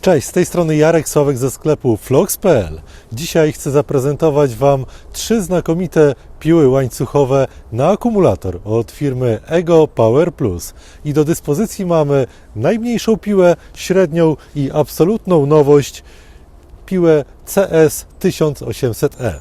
Cześć, z tej strony Jarek Sławek ze sklepu Flox.pl. Dzisiaj chcę zaprezentować Wam trzy znakomite piły łańcuchowe na akumulator od firmy Ego Power Plus. I do dyspozycji mamy najmniejszą piłę, średnią i absolutną nowość piłę CS 1800E.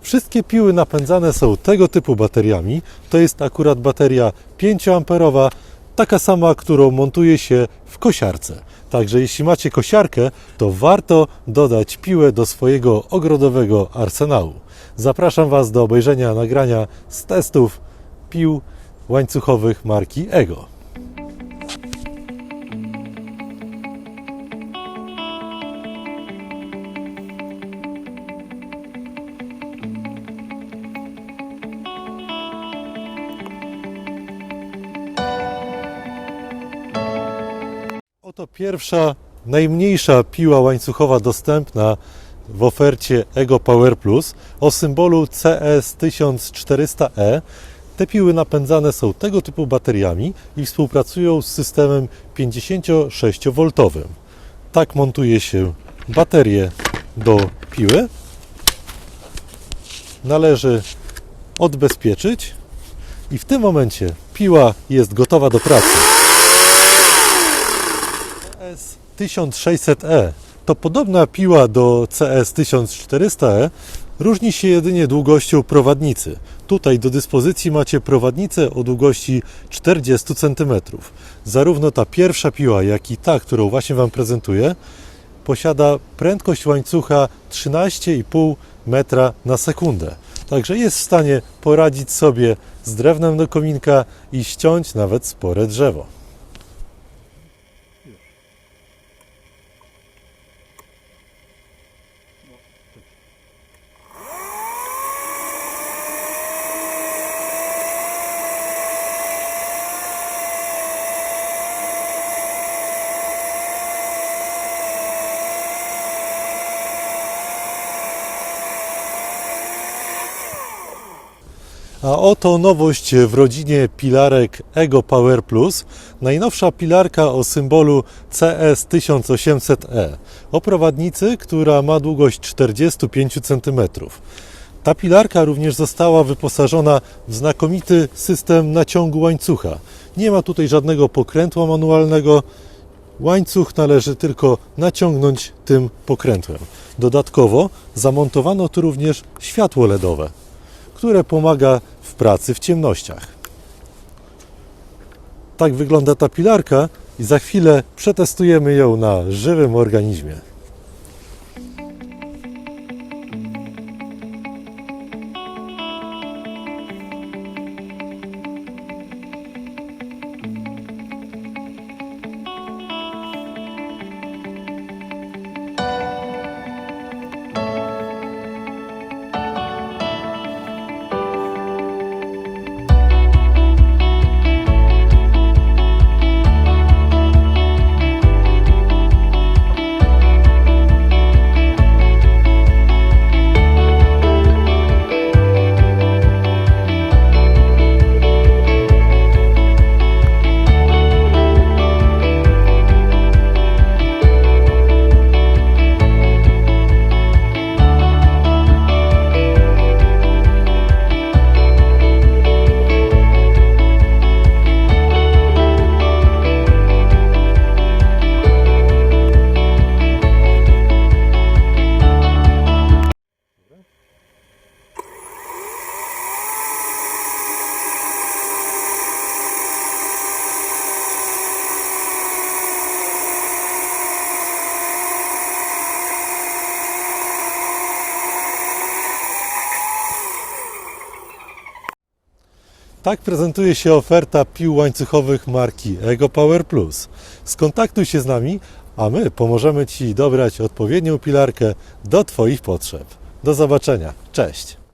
Wszystkie piły napędzane są tego typu bateriami. To jest akurat bateria 5A, taka sama, którą montuje się w kosiarce. Także jeśli macie kosiarkę, to warto dodać piłę do swojego ogrodowego arsenału. Zapraszam Was do obejrzenia nagrania z testów pił łańcuchowych marki Ego. Oto pierwsza, najmniejsza piła łańcuchowa dostępna w ofercie Ego Power Plus o symbolu CS1400E. Te piły napędzane są tego typu bateriami i współpracują z systemem 56V. Tak montuje się baterię do piły. Należy odbezpieczyć i w tym momencie piła jest gotowa do pracy. CS 1600E to podobna piła do CS 1400E, różni się jedynie długością prowadnicy. Tutaj do dyspozycji macie prowadnicę o długości 40 cm. Zarówno ta pierwsza piła, jak i ta, którą właśnie Wam prezentuję, posiada prędkość łańcucha 13,5 metra na sekundę. Także jest w stanie poradzić sobie z drewnem do kominka i ściąć nawet spore drzewo. A oto nowość w rodzinie pilarek Ego Power Plus. Najnowsza pilarka o symbolu CS1800E. O prowadnicy, która ma długość 45 cm. Ta pilarka również została wyposażona w znakomity system naciągu łańcucha. Nie ma tutaj żadnego pokrętła manualnego. Łańcuch należy tylko naciągnąć tym pokrętłem. Dodatkowo zamontowano tu również światło LEDowe które pomaga pracy w ciemnościach. Tak wygląda ta pilarka i za chwilę przetestujemy ją na żywym organizmie. Tak prezentuje się oferta pił łańcuchowych marki Ego Power Plus. Skontaktuj się z nami, a my pomożemy Ci dobrać odpowiednią pilarkę do Twoich potrzeb. Do zobaczenia. Cześć!